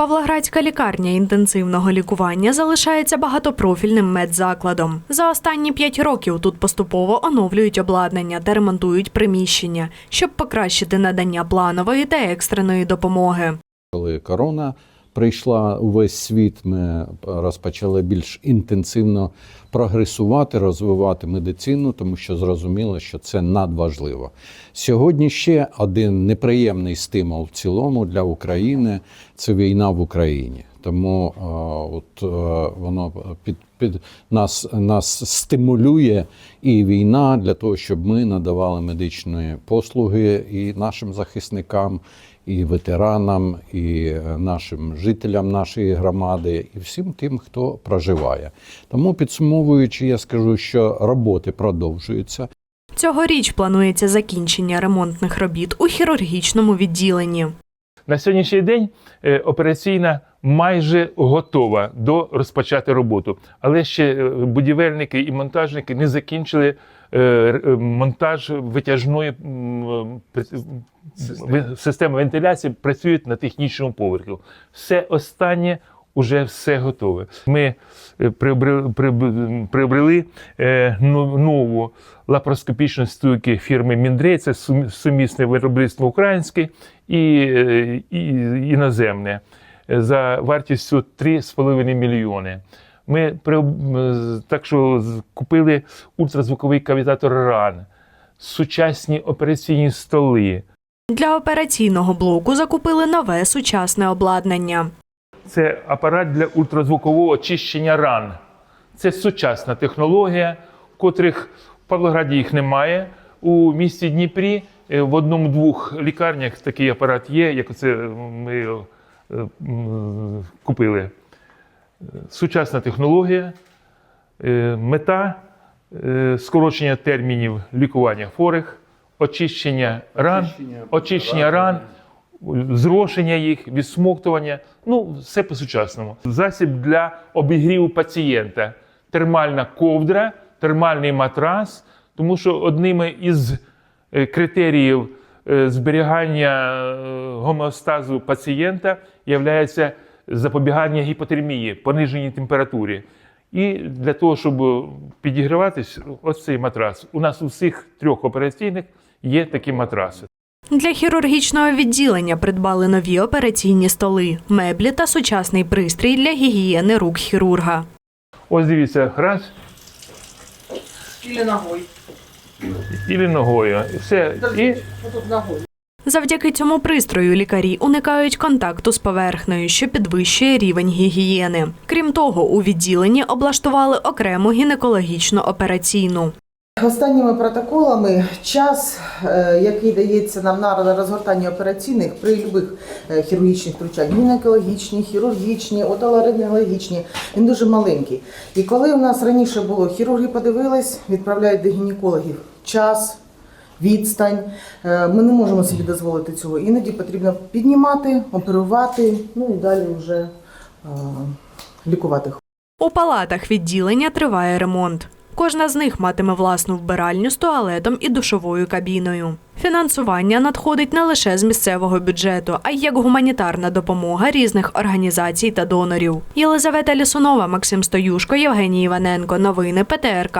Павлоградська лікарня інтенсивного лікування залишається багатопрофільним медзакладом. За останні п'ять років тут поступово оновлюють обладнання та ремонтують приміщення, щоб покращити надання планової та екстреної допомоги. Коли корона прийшла у весь світ, ми розпочали більш інтенсивно прогресувати, розвивати медицину, тому що зрозуміло, що це надважливо. Сьогодні ще один неприємний стимул в цілому для України це війна в Україні. Тому от е, воно під, під нас, нас стимулює і війна для того, щоб ми надавали медичні послуги і нашим захисникам, і ветеранам, і е, нашим жителям нашої громади, і всім тим, хто проживає. Тому підсумовуючи, я скажу, що роботи продовжуються. Цьогоріч планується закінчення ремонтних робіт у хірургічному відділенні. На сьогоднішній день е, операційна майже готова до розпочати роботу, але ще е, будівельники і монтажники не закінчили е, е, монтаж витяжної системи вентиляції. Працюють на технічному поверху. Все останнє. Уже все готове. Ми приобрели, ну- нову лапароскопічну стойки фірми Міндрей. Це сумісне виробництво українське і, іноземне за вартістю 3,5 мільйони. Ми так що купили ультразвуковий кавітатор РАН, сучасні операційні столи. Для операційного блоку закупили нове сучасне обладнання. Це апарат для ультразвукового очищення ран. Це сучасна технологія, котрих в Павлограді їх немає. У місті Дніпрі е, в одному-двох лікарнях такий апарат є, як це ми купили. Е, Сучасна технологія, е, мета е, скорочення термінів лікування хворих, очищення ран, очищення ран, зрошення їх, відсмоктування. Ну, все по-сучасному. Засіб для обігріву пацієнта, термальна ковдра, термальний матрас, тому що одними із критеріїв зберігання е, гомеостазу пацієнта є запобігання гіпотермії, пониженій температурі. І для того, щоб підігріватись, ось цей матрас. У нас у всіх трьох операційних є такі матраси. Для хірургічного відділення придбали нові операційні столи, меблі та сучасний пристрій для гігієни рук хірурга. Ось дивіться, раз Или ногой. І ногою. І все. І. Завдяки цьому пристрою лікарі уникають контакту з поверхнею, що підвищує рівень гігієни. Крім того, у відділенні облаштували окрему гінекологічну операційну. Останніми протоколами час, е, який дається нам на розгортання операційних при будь-яких е, хірургічних втручаннях, гінекологічні, хірургічні, отоларингологічні, він дуже маленький. І коли у нас раніше було, хірурги подивились, відправляють до гінекологів час, відстань. е, Ми не можемо собі дозволити цього. Іноді потрібно піднімати, оперувати, ну і далі вже е, лікувати У палатах відділення триває ремонт. Кожна з них матиме власну вбиральню з туалетом і душовою кабіною. Фінансування надходить не лише з місцевого бюджету, а й як гуманітарна допомога різних організацій та донорів. Єлизавета Лісунова, Максим Стоюшко, Євгеній Іваненко. Новини ПТРК.